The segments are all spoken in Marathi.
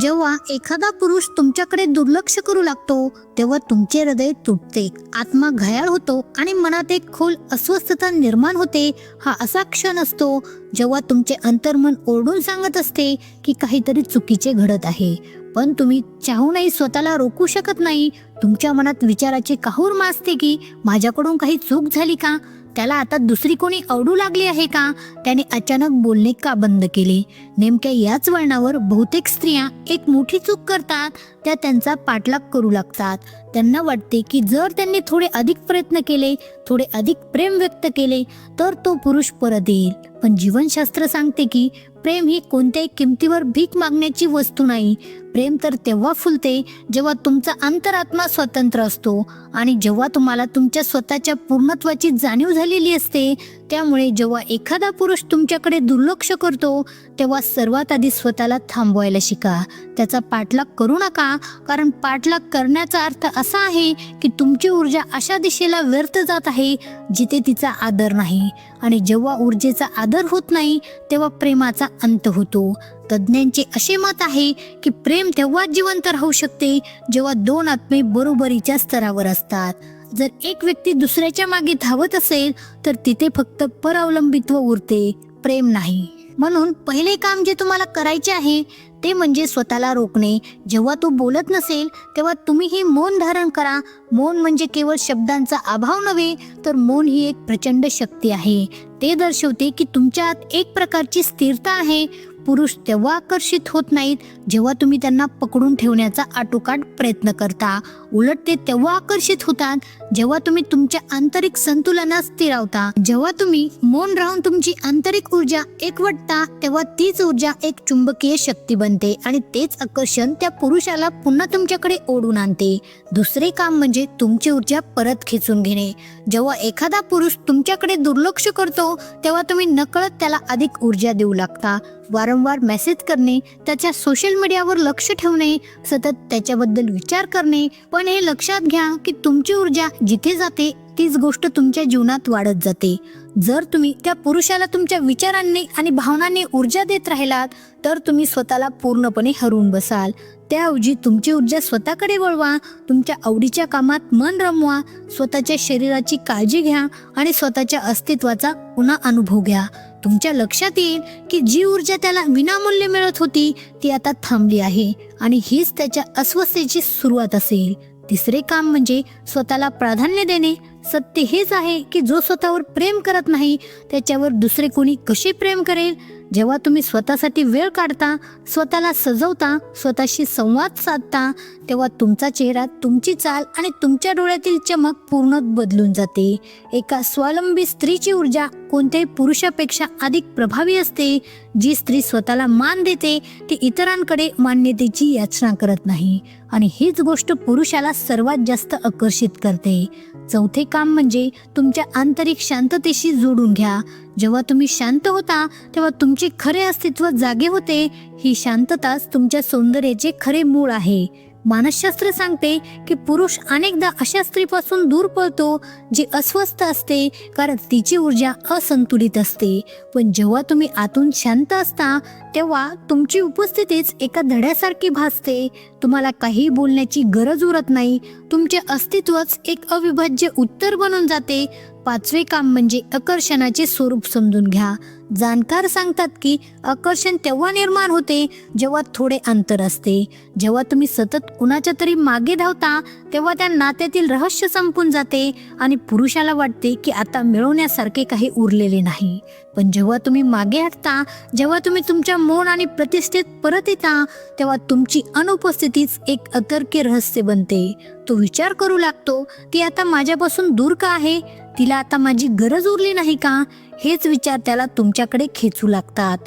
जेव्हा एखादा पुरुष तुमच्याकडे दुर्लक्ष करू लागतो तेव्हा तुमचे हृदय तुटते आत्मा घायाळ होतो आणि मनात एक खोल अस्वस्थता निर्माण होते. हा असा क्षण असतो जेव्हा तुमचे अंतर्मन ओरडून सांगत असते की काहीतरी चुकीचे घडत आहे. पण तुम्ही चाहूनही स्वतःला रोखू शकत नाही. तुमच्या मनात विचाराची काहूर माजते की माझ्याकडून काही चूक झाली का? त्याला आता दुसरी कोणी आवडू लागली आहे का? त्याने अचानक बोलणे का बंद केले? नेमक्या याच वळणावर बहुतेक स्त्रिया एक मोठी चूक करतात त्या त्यांचा पाठलाग करू लागतात. त्यांना वाटते की जर त्यांनी थोडे अधिक प्रयत्न केले थोडे अधिक प्रेम व्यक्त केले तर तो पुरुष परत येईल. पण जीवनशास्त्र सांगते की प्रेम ही कोणत्याही किमतीवर भीक मागण्याची वस्तू नाही. प्रेम तर तेव्हा फुलते जेव्हा तुमचा अंतरात्मा स्वतंत्र असतो आणि जेव्हा तुम्हाला तुमच्या स्वतःच्या पूर्णत्वाची जाणीव झालेली असते त्यामुळे जेव्हा एखादा पुरुष तुमच्याकडे दुर्लक्ष करतो तेव्हा सर्वात आधी स्वतःला थांबवायला शिका. त्याचा पाठलाग करू नका कारण पाठलाग करण्याचा अर्थ असा आहे की तुमची ऊर्जा अशा दिशेला व्यर्थ जात आहे जिथे तिचा आदर नाही. आणि जेव्हा ऊर्जेचा आदर होत नाही तेव्हा प्रेमाचा अंत होतो. तज्ज्ञांचे असे मत आहे की प्रेम तेव्हाच जिवंत राहू शकते जेव्हा दोन आत्मे बरोबरीच्या स्तरावर असतात. जर एक व्यक्ती दुसऱ्याच्या मागे धावत असेल तर तिथे फक्त परावलंबित्व उरते प्रेम नाही. म्हणून पहिले काम जे तुम्हाला करायचे आहे ते म्हणजे स्वतःला रोखणे. जेव्हा तो बोलत नसेल तेव्हा तुम्ही हे मौन धारण करा. मौन म्हणजे केवळ शब्दांचा अभाव नव्हे तर मौन ही एक प्रचंड शक्ती आहे. ते दर्शवते की तुमच्या आत एक प्रकारची स्थिरता आहे. पुरुष तेव्हा आकर्षित होत नाहीत जेव्हा तुम्ही त्यांना पकडून ठेवण्याचा आटोकाट प्रयत्न करता. उलट ते तेव्हा आकर्षित होतात जेव्हा तुम्ही तुमच्या आंतरिक संतुलनात स्थिरावता जेव्हा तुम्ही मौन राहून तुमची आंतरिक ऊर्जा एकवटता तेव्हा तीच ऊर्जा एक चुंबकीय शक्ती बनते आणि तेच आकर्षण त्या पुरुषाला पुन्हा तुमच्याकडे ओढून आणते. दुसरे काम म्हणजे तुमची ऊर्जा परत खेचून घेणे. जेव्हा एखादा पुरुष तुमच्याकडे दुर्लक्ष करतो तेव्हा तुम्ही नकळत त्याला अधिक ऊर्जा देऊ लागता. वारंवार मेसेज करणे त्याच्या सोशल मीडियावर लक्ष ठेवणे सतत त्याच्याबद्दल विचार करणे पण हे लक्षात घ्या की तुमची ऊर्जा जिथे जाते तीच गोष्ट तुमच्या जीवनात वाढत जाते. जर तुम्ही त्या पुरुषाला तुमच्या विचारांनी आणि भावनांनी ऊर्जा देत राहिलात तर तुम्ही स्वतःला पूर्णपणे हरवून बसाल. त्याऐवजी तुमची ऊर्जा स्वतःकडे वळवा तुमच्या आवडीच्या कामात मन रमवा स्वतःच्या शरीराची काळजी घ्या आणि स्वतःच्या अस्तित्वाचा पुन्हा अनुभव घ्या. तुमच्या लक्षात येईल की जी ऊर्जा त्याला विनामूल्य मिळत होती ती आता थांबली आहे आणि हीच त्याच्या अस्वस्थतेची सुरुवात असेल. तिसरे काम म्हणजे स्वतःला प्राधान्य देणे. सत्य हेच आहे की जो स्वतःवर प्रेम करत नाही त्याच्यावर दुसरे कोणी कसे प्रेम करेल? जेव्हा तुम्ही स्वतःसाठी वेळ काढता स्वतःला सजवता स्वतःशी संवाद साधता तेव्हा तुमचा चेहरा तुमची चाल आणि तुमच्या डोळ्यातील चमक पूर्ण बदलून जाते. एका स्वावलंबी स्त्रीची ऊर्जा कोणत्याही पुरुषापेक्षा अधिक प्रभावी असते. जी स्त्री स्वतःला मान देते ती इतरांकडे मान्यतेची याचना करत नाही. आणि हीच गोष्ट पुरुषाला सर्वात जास्त आकर्षित करते. चौथे काम म्हणजे तुमच्या आंतरिक शांततेशी जोडून घ्या. जेव्हा तुम्ही शांत होता तेव्हा तुमचे खरे अस्तित्व जागे होते. ही शांतताच तुमच्या सौंदर्याचे खरे मूळ आहे. मानसशास्त्र सांगते की पुरुष अनेकदा अशा स्त्रीपासून दूर पळतो जी अस्वस्थ असते कारण तिची ऊर्जा असंतुलित असते. पण जेव्हा तुम्ही आतून शांत असता तेव्हा तुमची उपस्थितीच एका धड्यासारखी भासते. तुम्हाला काही बोलण्याची गरज उरत नाही. तुमचे अस्तित्वच एक अविभाज्य उत्तर बनून जाते. पाचवे काम म्हणजे आकर्षणाचे स्वरूप समजून घ्या. जाणकार सांगतात की आकर्षण तेव्हा निर्माण होते जेव्हा थोडे अंतर असते. जेव्हा तुम्ही सतत कुणाच्या तरी मागे धावता तेव्हा त्या नात्यातील रहस्य संपून जाते आणि पुरुषाला वाटते की आता मिळवण्यासारखे काही उरलेले नाही. पण जेव्हा तुम्ही मागे हटता जेव्हा तुम्ही तुमच्या मौन आणि प्रतिष्ठेत परत येता तेव्हा तुमची अनुपस्थितीच एक अतर्क्य रहस्य बनते. तो विचार करू लागतो ती आता माझ्यापासून दूर का आहे? तिला आता माझी गरज उरली नाही का? हेच विचार त्याला तुमच्याकडे खेचू लागतात.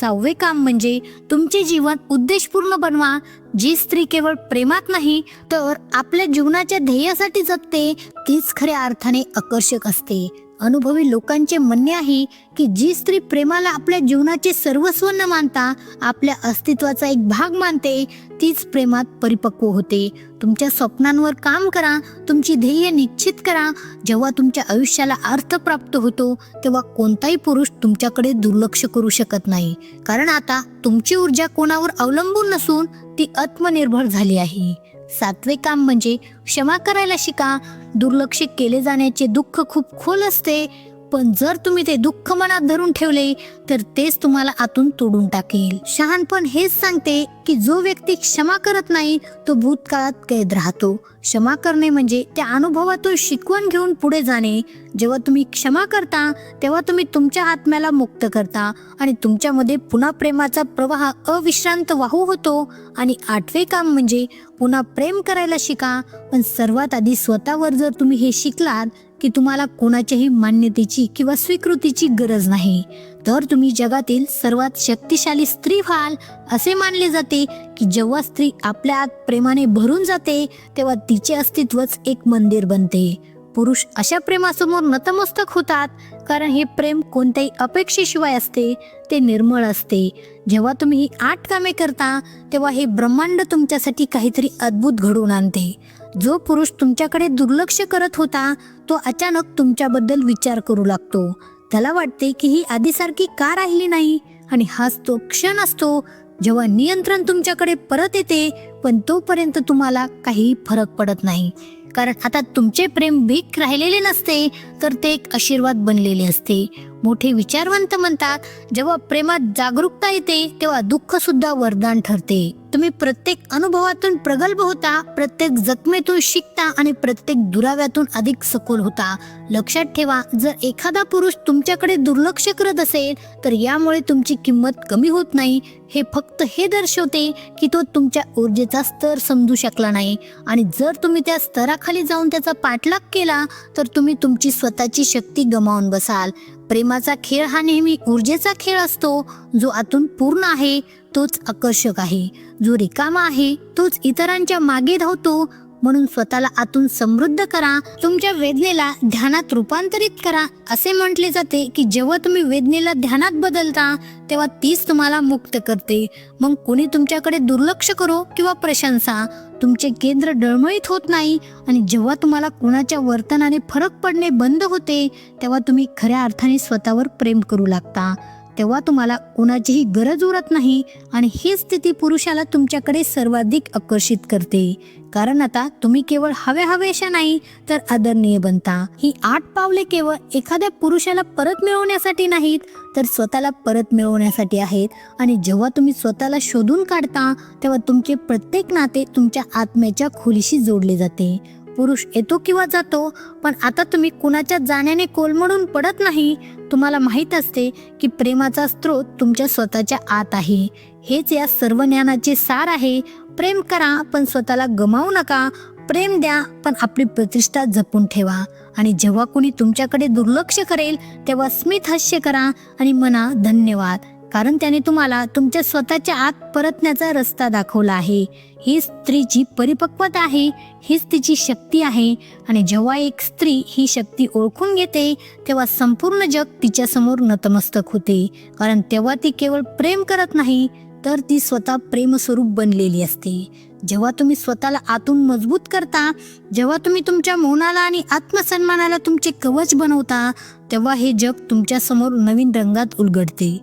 सहावे काम म्हणजे तुमचे जीवन उद्देशपूर्ण बनवा. जी स्त्री केवळ प्रेमात नाही तर आपल्या जीवनाच्या ध्येयासाठी जगते तीच खऱ्या अर्थाने आकर्षक असते. अनुभवी लोकांचे म्हणणे आहे की जी स्त्री प्रेमाला आपल्या जीवनाचे सर्वस्व न मानता आपल्या अस्तित्वाचा एक भाग मानते तीच प्रेमात परिपक्व होते. तुमच्या स्वप्नांवर काम करा तुमची ध्येय निश्चित करा. जेव्हा तुमच्या आयुष्याला अर्थ प्राप्त होतो तेव्हा कोणताही पुरुष तुमच्याकडे दुर्लक्ष करू शकत नाही. कारण आता तुमची ऊर्जा कोणावर अवलंबून नसून ती आत्मनिर्भर झाली आहे. सातवे काम म्हणजे क्षमा करायला शिका दुर्लक्षित केले जाण्याचे दुःख खूप खोल असते. पण जर तुम्ही ते दुःख मनात धरून ठेवले तर तेच तुम्हाला आतून तोडून टाकेल. शहाणपण हेच सांगते की जो व्यक्ती क्षमा करत नाही तो भूतकाळात कैद राहतो. क्षमा करणे म्हणजे त्या अनुभवातून शिकवण घेऊन पुढे जाणे. जेव्हा तुम्ही क्षमा करता तेव्हा तुम्ही तुमच्या आत्म्याला मुक्त करता आणि तुमच्यामध्ये पुन्हा प्रेमाचा प्रवाह अविश्रांत वाहू होतो. आणि आठवे काम म्हणजे पुन्हा प्रेम करायला शिका. पण सर्वात आधी स्वतःवर जर तुम्ही हे शिकलात की तुम्हाला कोणाच्याही मान्यतेची किंवा स्वीकृतीची गरज नाही. तर तुम्ही जगातील सर्वात शक्तिशाली स्त्री व्हाल असे मानले जाते की जेव्हा स्त्री आपल्या आत प्रेमाने भरून जाते तेव्हा तिचे अस्तित्वच एक मंदिर बनते. पुरुष अशा प्रेमासमोर नतमस्तक होतात कारण हे प्रेम कोणत्याही अपेक्षेशिवाय असते ते निर्मळ असते. जेव्हा तुम्ही ही आठ कामे करता तेव्हा हे ब्रह्मांड तुमच्यासाठी काहीतरी अद्भुत घडवून आणते. जो पुरुष तुमच्याकडे दुर्लक्ष करत होता तो अचानक तुमच्याबद्दल विचार करू लागतो. त्याला वाटते की ही आधीसारखी का राहिली नाही? आणि हाच तो क्षण असतो जेव्हा नियंत्रण तुमच्याकडे परत येते पण तोपर्यंत तुम्हाला काही फरक पडत नाही. कारण आता तुमचे प्रेम भीक राहिलेले नसते तर ते एक आशीर्वाद बनलेले असते. मोठे विचारवंत म्हणतात जेव्हा प्रेमात जागरूकता येते तेव्हा दुःख सुद्धा वरदान ठरते. तुम्ही प्रत्येक अनुभवातून प्रगल्भ होता प्रत्येक जखमेतून शिकता आणि प्रत्येक दुराव्यातून अधिक सखोल होता. लक्षात ठेवा जर एखादा पुरुष तुमच्याकडे दुर्लक्ष करत असेल तर यामुळे तुमची किंमत कमी होत नाही. हे फक्त हे दर्शवते की तो तुमच्या ऊर्जेचा स्तर समजू शकला नाही. आणि जर तुम्ही त्या स्तराखाली जाऊन त्याचा पाठलाग केला तर तुम्ही तुमची स्वतःची शक्ती गमावून बसाल. प्रेमाचा खेळ हा नेहमी ऊर्जेचा खेळ असतो. जो आतून पूर्ण आहे तोच आकर्षक आहे. जो रिकामा आहे तोच इतरांच्या मागे धावतो. म्हणून स्वतःला आतून समृद्ध करा. तुमच्या वेदनेला ध्यानात रूपांतरित करा. असे म्हटले जाते की जेव्हा तुम्ही वेदनेला ध्यानात बदलता तेव्हा तीच तुम्हाला मुक्त करते. मग कोणी तुमच्याकडे दुर्लक्ष करो किंवा प्रशंसा. तुमचे केंद्र डळमळीत होत नाही आणि जेव्हा तुम्हाला कुणाच्या वर्तनाने फरक पडणे बंद होते तेव्हा तुम्ही खऱ्या अर्थाने स्वतःवर प्रेम करू लागता. तेव्हा तुम्हाला कोणाचीही गरज उरत नाही आणि ही स्थिती पुरुषाला तुमच्याकडे सर्वाधिक आकर्षित करते. कारण आता तुम्ही केवळ हवे हवेशा नाही तर आदरणीय बनता. ही आठ पावले केवळ एखाद्या पुरुषाला परत मिळवण्यासाठी नाहीत तर स्वतःला परत मिळवण्यासाठी आहेत. आणि जेव्हा तुम्ही स्वतःला शोधून काढता तेव्हा तुमचे प्रत्येक नाते तुमच्या आत्म्याच्या खोलीशी जोडले जाते. पुरुष येतो किंवा जातो पण आता तुम्ही कुणाच्या जाण्याने कोलमडून पडत नाही. तुम्हाला माहीत असते की प्रेमाचा स्रोत तुमच्या स्वतःच्या आत आहे. हेच या सर्व ज्ञानाचे सार आहे. प्रेम करा पण स्वतःला गमावू नका. प्रेम द्या पण आपली प्रतिष्ठा जपून ठेवा. आणि जेव्हा कोणी तुमच्याकडे दुर्लक्ष करेल तेव्हा स्मित हास्य करा आणि म्हणा धन्यवाद. कारण त्याने तुम्हाला तुमच्या स्वतःच्या आत परतण्याचा रस्ता दाखवला आहे. ही स्त्रीची परिपक्वता आहे हीच तिची शक्ती आहे. आणि जेव्हा एक स्त्री ही शक्ती ओळखून घेते तेव्हा संपूर्ण जग तिच्यासमोर नतमस्तक होते. कारण तेव्हा ती केवळ प्रेम करत नाही तर ती स्वतः प्रेमस्वरूप बनलेली असते. जेव्हा तुम्ही स्वतःला आतून मजबूत करता जेव्हा तुम्ही तुमच्या मौनाला आणि आत्मसन्मानाला तुमचे कवच बनवता तेव्हा हे जग तुमच्यासमोर नवीन रंगात उलगडते.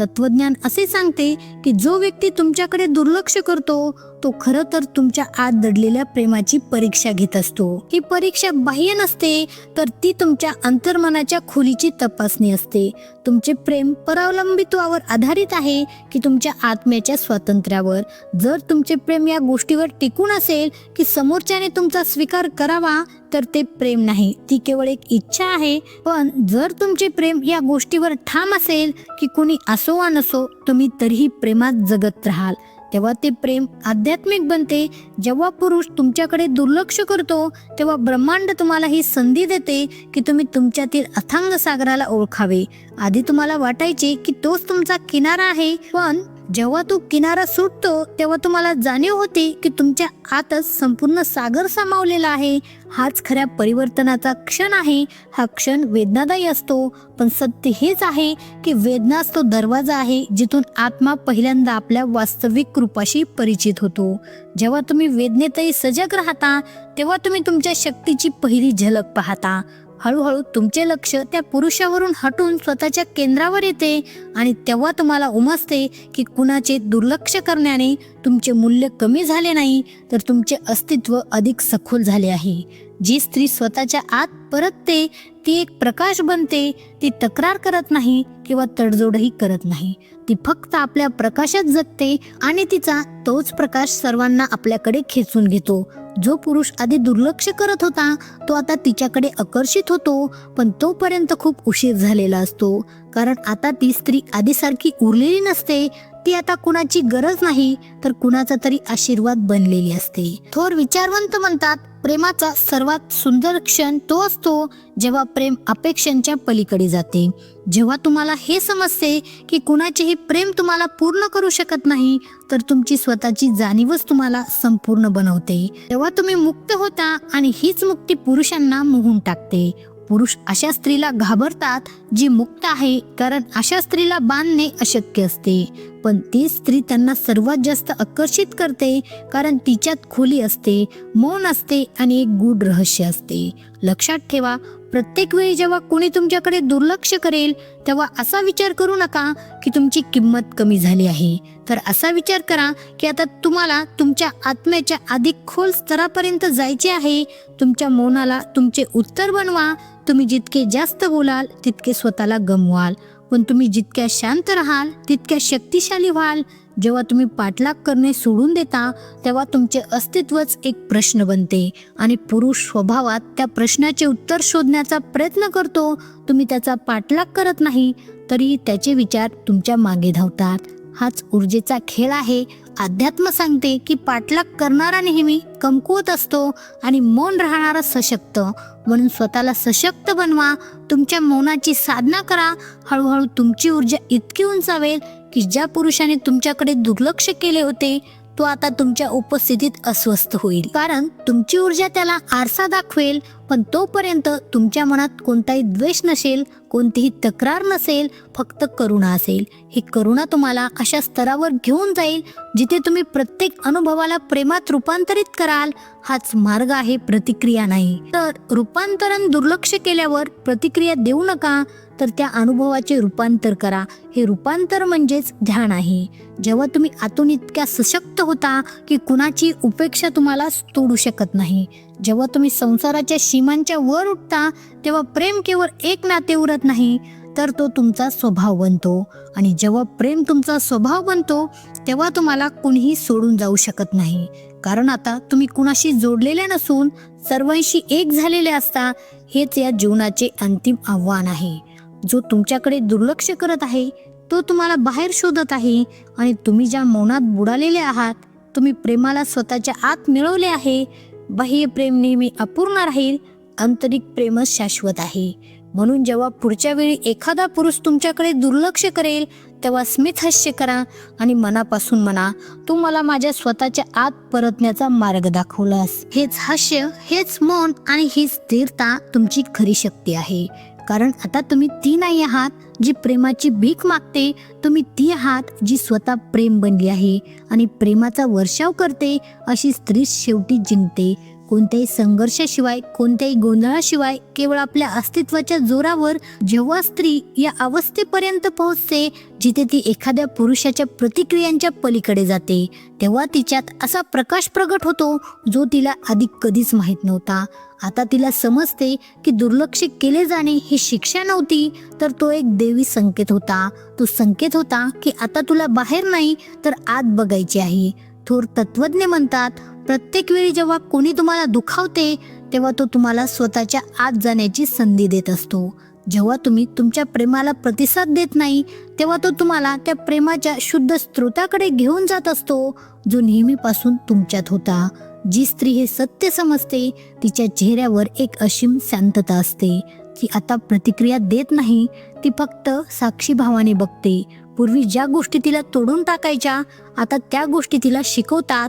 तत्वज्ञान असे सांगते की जो व्यक्ती तुमच्याकडे दुर्लक्ष करतो तो खरं तर तुमच्या आत दडलेल्या प्रेमाची परीक्षा घेत असतो. ही परीक्षा बाह्य नसते तर ती तुमच्या अंतर्मनाच्या खोलीची तपासणी असते. तुमचे प्रेम परावलंबित्वावर आधारित आहे की तुमच्या आत्म्याच्या स्वातंत्र्यावर. जर तुमचे प्रेम या गोष्टीवर टिकून असेल की समोरच्याने तुमचा स्वीकार करावा तर ते प्रेम नाही. ती केवळ एक इच्छा आहे. पण जर तुमचे प्रेम या गोष्टीवर ठाम असेल की कुणी असो वा नसो तुम्ही तरीही प्रेमात जगत राहाल. तेव्हा ते प्रेम आध्यात्मिक बनते. जेव्हा पुरुष तुमच्याकडे दुर्लक्ष करतो तेव्हा ब्रह्मांड तुम्हाला ही संधी देते की तुम्ही तुमच्यातील अथांग सागराला ओळखावे. आधी तुम्हाला वाटायचे की तोच तुमचा किनारा आहे पण जेव्हा तो किनारा सुटतो तेव्हा तुम्हाला जाणीव होते की तुमच्या आतच संपूर्ण सागर सामावलेला आहे. हाच खऱ्या परिवर्तनाचा क्षण आहे. हा क्षण वेदनादायी असतो. पण सत्य हेच आहे की वेदनाच तो दरवाजा आहे जिथून आत्मा पहिल्यांदा आपल्या वास्तविक रूपाशी परिचित होतो. जेव्हा तुम्ही वेदनेतही सजग राहता तेव्हा तुम्ही तुमच्या शक्तीची पहिली झलक पाहता. हळूहळू तुमचे लक्ष त्या पुरुषावरून हटून स्वतःच्या केंद्रावर येते आणि तेव्हा तुम्हाला उमजते की कुणाचे दुर्लक्ष करण्याने तुमचे मूल्य कमी झाले नाही तर तुमचे अस्तित्व अधिक सखोल झाले आहे. जी स्त्री स्वतःच्या आत परतते ती एक प्रकाश बनते ती तक्रार करत नाही किंवा तडजोडही करत नाही. ती फक्त आपल्या प्रकाशात जगते आणि तिचा तोच प्रकाश सर्वांना आपल्याकडे खेचून घेतो. जो पुरुष आधी दुर्लक्ष करत होता तो आता तिच्याकडे आकर्षित होतो पण तोपर्यंत खूप उशीर झालेला असतो. कारण आता ती स्त्री आधीसारखी उरलेली नसते ती आता कुणाची गरज नाही तर कुणाचा तरी आशीर्वाद बनलेली असते. थोर विचारवंत म्हणतात प्रेमाचा सर्वात सुंदर क्षण तो असतो जेव्हा प्रेम अपेक्षांच्या पलीकडे जाते. जेव्हा तुम्हाला हे समजते की कुणाचेही प्रेम तुम्हाला पूर्ण करू शकत नाही तर तुमची स्वतःची जाणीवच तुम्हाला संपूर्ण बनवते. तेव्हा तुम्ही मुक्त होता आणि हीच मुक्ती पुरुषांना मोहून टाकते. पुरुष अशा स्त्रीला घाबरतात जी मुक्त आहे कारण अशा स्त्रीला बांधणे अशक्य असते. पण ती स्त्री त्यांना सर्वात जास्त आकर्षित करते कारण तिच्यात खोली असते मौन असते आणि एक गूढ रहस्य असते. लक्षात ठेवा प्रत्येक वेळी जेव्हा कोणी तुमच्याकडे दुर्लक्ष करेल तेव्हा असा विचार करू नका की तुमची किंमत कमी झाली आहे. तर असा विचार करा की आता तुम्हाला तुमच्या आत्म्याच्या अधिक खोल स्तरापर्यंत जायचे आहे तुमच्या मौनाला तुमचे उत्तर बनवा तुम्ही जितके जास्त बोलाल तितके स्वतःला गमवाल. पण तुम्ही जितक्या शांत राहाल तितक्या शक्तिशाली व्हाल. जेव्हा तुम्ही पाठलाग करणे सोडून देता तेव्हा तुमचे अस्तित्वच एक प्रश्न बनते आणि पुरुष स्वभावात त्या प्रश्नाचे उत्तर शोधण्याचा प्रयत्न करतो. तुम्ही त्याचा पाठलाग करत नाही तरी त्याचे विचार तुमच्या मागे धावतात. हाच ऊर्जेचा खेळ आहे. अध्यात्म सांगते की पाठलाग करणारा नेहमी कमकुवत असतो आणि मौन राहणारा सशक्त. म्हणून स्वतःला सशक्त बनवा. तुमच्या मौनाची साधना करा. हळूहळू तुमची ऊर्जा इतकी उंचावेल की ज्या पुरुषाने तुमच्याकडे दुर्लक्ष केले होते तो आता तुमच्या उपस्थितीत अस्वस्थ होईल. कारण तुमची ऊर्जा त्याला आरसा दाखवेल पण तोपर्यंत तुमच्या मनात कोणताही द्वेष नसेल कोणतीही तक्रार नसेल फक्त करुणा असेल. ही करुणा तुम्हाला अशा स्तरावर घेऊन जाईल जिथे तुम्ही प्रत्येक अनुभवाला प्रेमात रूपांतरित कराल. हाच मार्ग आहे प्रतिक्रिया नाही. तर रूपांतरण दुर्लक्ष केल्यावर प्रतिक्रिया देऊ नका तर त्या अनुभवाचे रूपांतर करा. हे रूपांतर म्हणजेच ध्यान आहे. जेव्हा तुम्ही आतून इतक्या सशक्त होता की कुणाची उपेक्षा तुम्हाला तोडू शकत नाही. जेव्हा तुम्ही संसाराच्या सीमांच्या वर उठता तेव्हा प्रेम केवळ एक नाते उरत नाही तर तो तुमचा स्वभाव बनतो. आणि जेव्हा प्रेम तुमचा स्वभाव बनतो तेव्हा तुम्हाला कुणीही सोडून जाऊ शकत नाही. कारण आता तुम्ही कुणाशी जोडलेले नसून सर्वांशी एक झालेले असता हेच या जीवनाचे अंतिम आव्हान आहे. जो तुमच्याकडे दुर्लक्ष करत आहे तो तुम्हाला बाहेर शोधत आहे आणि तुम्ही ज्या मौनात बुडालेले आहात तुम्ही प्रेमाला स्वतःच्या आत मिळवले आहे. बाह्य प्रेम नेहमी अपूर्ण राहील आंतरिक प्रेमच शाश्वत आहे. म्हणून जेव्हा पुढच्या वेळी एखादा पुरुष तुमच्याकडे दुर्लक्ष करेल तेव्हा स्मित हास्य करा आणि मनापासून म्हणा तू मला माझ्या स्वतःच्या आत परतण्याचा मार्ग दाखवलास. हेच हास्य हेच मौन आणि ही स्थिरता तुमची खरी शक्ती आहे. कारण आता तुम्ही ती नाही आहात जी प्रेमाची भीक मागते तुम्ही ती आहात जी स्वतः प्रेम बनली आहे आणि प्रेमाचा वर्षाव करते अशी स्त्री शेवटी जिंकते. कोणत्याही संघर्षाशिवाय कोणत्याही गोंधळाशिवाय केवळ आपल्या अस्तित्वाच्या जोरावर जेव्हा स्त्री या अवस्थेपर्यंत पोहोचते जिथे ती एखाद्या पुरुषाच्या प्रतिक्रियांच्या पलीकडे जाते तेव्हा तिच्यात असा प्रकाश प्रगट होतो जो तिला आधी कधीच माहीत नव्हता. आता तिला समजते की दुर्लक्ष केले जाणे ही शिक्षा नव्हती तर तो एक देवी संकेत होता. तो संकेत होता की आता तुला बाहेर नाही तर आत बघायचे आहे. थोर तत्वज्ञ म्हणतात प्रत्येक वेळी जेव्हा कोणी तुम्हाला दुखावते तेव्हा तो तुम्हाला स्वतःच्या आत जाण्याची संधी देत असतो. जेव्हा तुम्ही तुमच्या प्रेमाला प्रतिसाद देत नाही तेव्हा तो तुम्हाला त्या प्रेमाच्या शुद्ध स्रोताकडे घेऊन जात असतो जो नेहमीपासून तुमच्यात होता. जी स्त्री हे सत्य समजते तिच्या चेहऱ्यावर एक असीम शांतता असते. ती आता प्रतिक्रिया देत नाही ती फक्त साक्षी भावाने बघते. पूर्वी ज्या गोष्टी तिला तोडून टाकायच्या आता त्या गोष्टी तिला शिकवतात.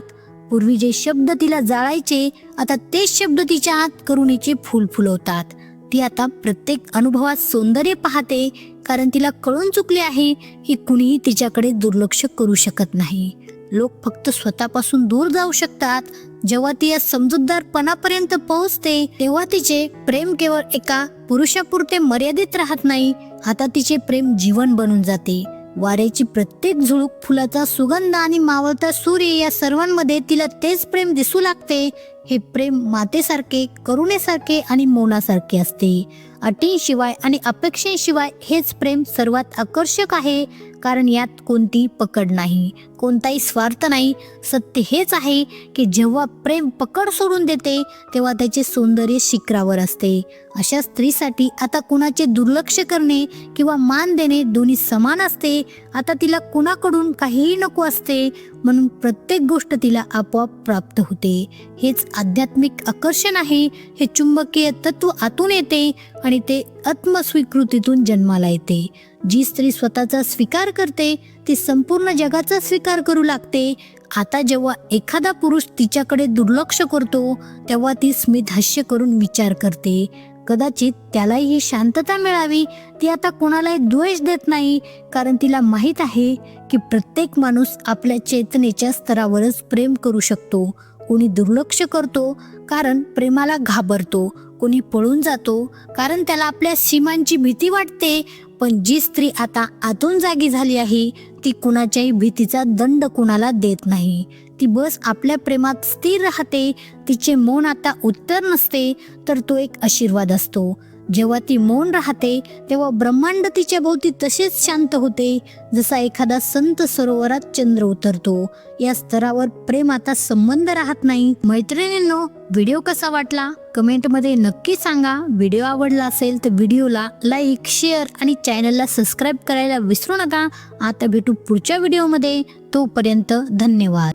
पूर्वी जे शब्द तिला जाळायचे आता तेच शब्द तिच्या आत करुणेचे फूल फुलवतात. ती आता प्रत्येक अनुभवात सौंदर्य पाहते कारण तिला कळून चुकले आहे की कुणीही तिच्याकडे दुर्लक्ष करू शकत नाही. लोक फक्त स्वतःपासून दूर जाऊ शकतात. जेव्हा ती या समजूतदारपणापर्यंत पोहोचते तेव्हा तिचे प्रेम केवळ एका पुरुषापुरते मर्यादित राहत नाही. आता तिचे प्रेम जीवन बनून जाते. वाऱ्याची प्रत्येक झुळूक फुलाचा सुगंध आणि मावळता सूर्य या सर्वांमध्ये तिला तेच प्रेम दिसू लागते. हे प्रेम मातेसारखे करुणेसारखे आणि मोनासारखे असते. अटींशिवाय आणि अपेक्षेशिवाय हेच प्रेम सर्वात आकर्षक आहे कारण यात कोणती पकड नाही. कोणताही स्वार्थ नाही. सत्य हेच आहे की जेव्हा प्रेम पकड सोडून देते तेव्हा त्याचे सौंदर्य शिखरावर असते. अशा स्त्रीसाठी आता कुणाचे दुर्लक्ष करणे किंवा मान देणे दोन्ही समान असते. आता तिला कुणाकडून काहीही नको असते म्हणून प्रत्येक गोष्ट तिला आपोआप प्राप्त होते. हेच आध्यात्मिक आकर्षण आहे. हे चुंबकीय तत्व आतून येते आणि ते आत्मस्वीकृतीतून जन्माला येते. जी स्त्री स्वतःचा स्वीकार करते ती संपूर्ण जगाचा स्वीकार करू लागते. आता जेव्हा एखादा पुरुष तिच्याकडे दुर्लक्ष करतो तेव्हा ती स्मित हास्य करून विचार करते. कदाचित त्यालाही ही शांतता मिळावी. ती आता कोणालाही द्वेष देत नाही कारण तिला माहीत आहे की प्रत्येक माणूस आपल्या चेतनेच्या स्तरावरच प्रेम करू शकतो. कोणी दुर्लक्ष करतो कारण प्रेमाला घाबरतो. कोणी पळून जातो कारण त्याला आपल्या सीमांची भीती वाटते. पण जी स्त्री आता आतून जागी झाली आहे ती कुणाच्याही भीतीचा दंड कुणाला देत नाही. ती बस आपल्या प्रेमात स्थिर राहते तिचे मौन आता उत्तर नसते तर तो एक आशीर्वाद असतो. जेव्हा ती मौन राहते तेव्हा ब्रह्मांड तिच्या भोवती तसेच शांत होते जसा एखादा संत सरोवरात चंद्र उतरतो. या स्तरावर प्रेम आता संबंध राहत नाही. मैत्रिणींनो व्हिडिओ कसा वाटला? कमेंटमध्ये नक्की सांगा. व्हिडिओ आवडला असेल तर व्हिडिओला लाईक शेअर आणि चॅनलला सबस्क्राईब करायला विसरू नका. आता भेटू पुढच्या व्हिडिओमध्ये. तोपर्यंत धन्यवाद.